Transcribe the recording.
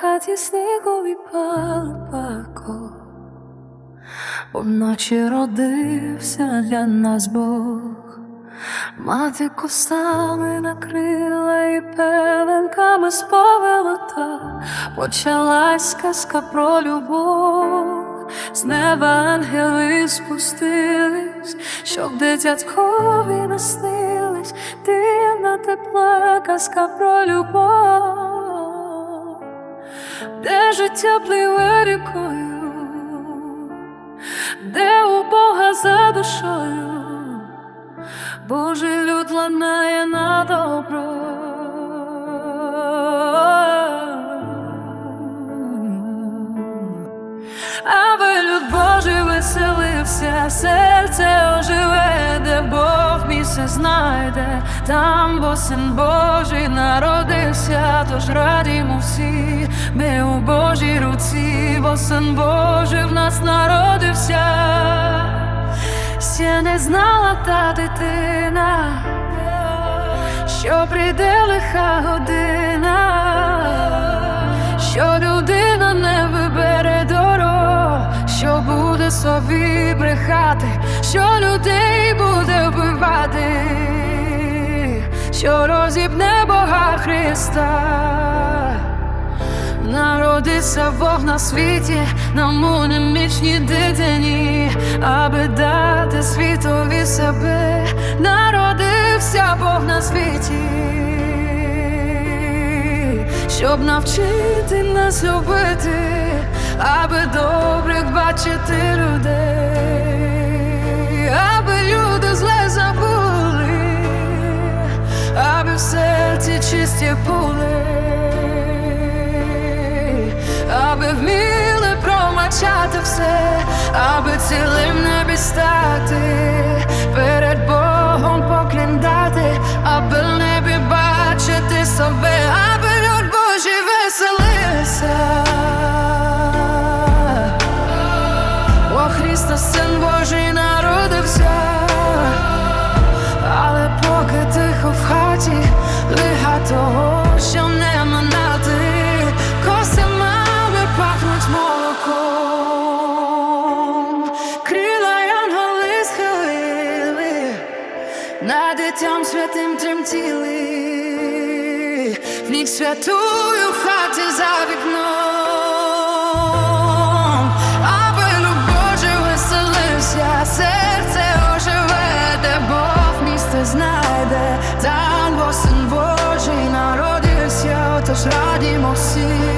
Хаті снігові палпако, Вночі родився для нас Бог, мати косами накрила і пеленками сповела та почалась казка про любов. З неба ангели спустились, щоб дитяткові наснились, дивна тепла казка про любов, де життя пливе рікою, де у Бога за душою, Божий люд ланає на добро. Аби люд Божий веселився, серце оживе, де Бог місце знайде, там, бо син Божий народився, тож радімо всі, ми у Божій руці, бо син Божий в нас народився, ще не знала та дитина, що прийде лиха година що людина не вибере дорог, що буде собі брехати, що людей буде вбивати, що розібне Бога Христа. Народився Бог на світі, нам у немічній дитині, аби дати світові себе, народився Бог на світі щоб навчити нас любити, аби добрих бачити людей, чисті були, аби вміли промачати все, аби цілим небі стати, перед Богом покліндати, аби в небі бачити себе, аби люд Божий веселився. Бо Христос Син Божий над дитям святим тремтіли, в ніч святую в хаті за вікном, аби Божий веселився, серце оживе, де Бог місце знайде, там бо син Божий народився, отож радімо всі,